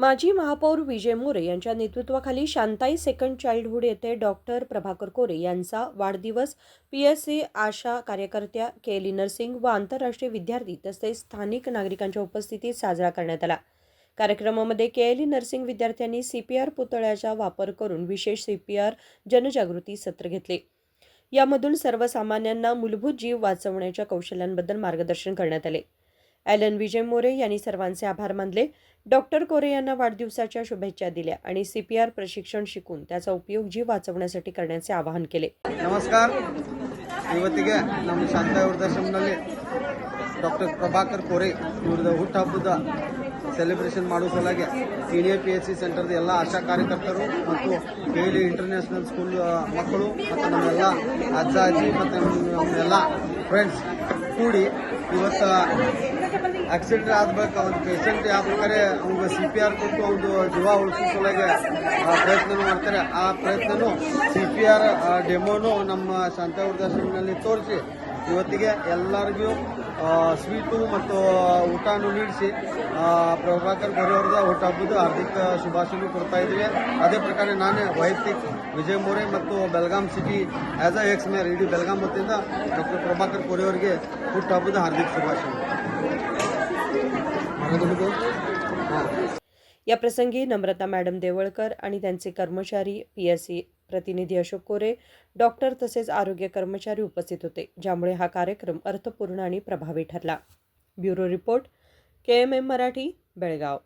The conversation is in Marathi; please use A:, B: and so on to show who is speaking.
A: माजी महापौर विजय मोरे यांच्या नेतृत्वाखाली शांताई सेकंड चाइल्डहुड येथे डॉक्टर प्रभाकर कोरे यांचा वाढदिवस पी एस सी आशा कार्यकर्त्या केली नर्सिंग व आंतरराष्ट्रीय विद्यार्थी तसेच स्थानिक नागरिकांच्या उपस्थितीत साजरा करण्यात आला. कार्यक्रमामध्ये के एली नर्सिंग विद्यार्थ्यांनी सी पी आर पुतळ्याचा वापर करून विशेष सी पी आर जनजागृती सत्र घेतले. यामधून सर्वसामान्यांना मूलभूत जीव वाचवण्याच्या कौशल्यांबद्दल मार्गदर्शन करण्यात आले. ॲलन विजय मोरे यांनी सर्वांचे आभार मानले डॉक्टर कोरे यांना वाढदिवसाच्या शुभेच्छा दिल्या आणि सीपीआर प्रशिक्षण शिकून त्याचा उपयोग जीव वाचवण्यासाठी करण्याचे आवाहन केले
B: ನಮಸ್ಕಾರ ಇವತ್ತಿಗೆ ನಮ್ಮ ಶಾಂತ ವೃದ್ಧಾಶ್ರಮದಲ್ಲಿ ಡಾಕ್ಟರ್ ಪ್ರಭಾಕರ್ ಕೋರೆ ಇವ್ರದ್ದು ಹುಟ್ಟುಹಬ್ಬದ ಸೆಲೆಬ್ರೇಷನ್ ಮಾಡೋ ಸಲುವಾಗಿ ಸೀನಿಯರ್ ಪಿ ಎಚ್ ಸಿ ಸೆಂಟರ್ದ ಎಲ್ಲ ಆಶಾ ಕಾರ್ಯಕರ್ತರು ಮತ್ತು ಕೇಲಿ ಇಂಟರ್ನ್ಯಾಷನಲ್ ಸ್ಕೂಲ್ ಆ, ಮಕ್ಕಳು ಮತ್ತು ನಮ್ಮೆಲ್ಲ ಅಜ್ಜ ಅಜ್ಜಿ ಮತ್ತು ನಮ್ಮ ನಮ್ಮೆಲ್ಲ ಫ್ರೆಂಡ್ಸ್ ಕೂಡಿ ಇವತ್ತು ಆಕ್ಸಿಡೆಂಟ್ ಆದ ಒಂದು ಪೇಷಂಟ್ ಯಾವ ಪ್ರಕಾರ ಸಿ ಪಿ ಆರ್ ಕೊಟ್ಟು ಅವ್ರದ್ದು ಜೀವ ಉಳಿಸೋ ಸಲುವಾಗಿ ಆ, ಪ್ರಯತ್ನ ಮಾಡ್ತಾರೆ. ಆ ಪ್ರಯತ್ನನೂ ಸಿ ಪಿ ಆರ್ ಡೆಮೋನು ನಮ್ಮ ಶಾಂತ ದರ್ಶನದಲ್ಲಿ ತೋರಿಸಿ ಇವತ್ತಿಗೆ ಎಲ್ಲರಿಗೂ ಸ್ವೀಟು ಮತ್ತು ಊಟನೂ ನೀಡಿಸಿ ಆ, ಪ್ರಭಾಕರ್ ಗೊರೆ ಅವ್ರದ ಹುಟ್ಟುಹಬ್ಬದ ಹಾರ್ದಿಕ ಶುಭಾಶಯ ಕೊಡ್ತಾ ಇದ್ದೀವಿ ಅದೇ ಪ್ರಕಾರ ನಾನೇ ವೈಯಕ್ತಿಕ ವಿಜಯ್ ಮೋರೆ ಮತ್ತು Belgaum city as a ex mayor ಇಡೀ ಬೆಳಗಾಂ ವತಿಯಿಂದ ಡಾಕ್ಟರ್ ಪ್ರಭಾಕರ್ ಕೋರೆ ಅವರಿಗೆ ಹುಟ್ಟುಹಬ್ಬದ ಹಾರ್ದಿಕ ಶುಭಾಶಯ ಹಾಂ
A: या प्रसंगी नम्रता मॅडम देवळकर आणि त्यांचे कर्मचारी पी एस सी प्रतिनिधी अशोक कोरे डॉक्टर तसेच आरोग्य कर्मचारी उपस्थित होते ज्यामुळे हा कार्यक्रम अर्थपूर्ण आणि प्रभावी ठरला. Bureau report K M M Marathi Belgaum.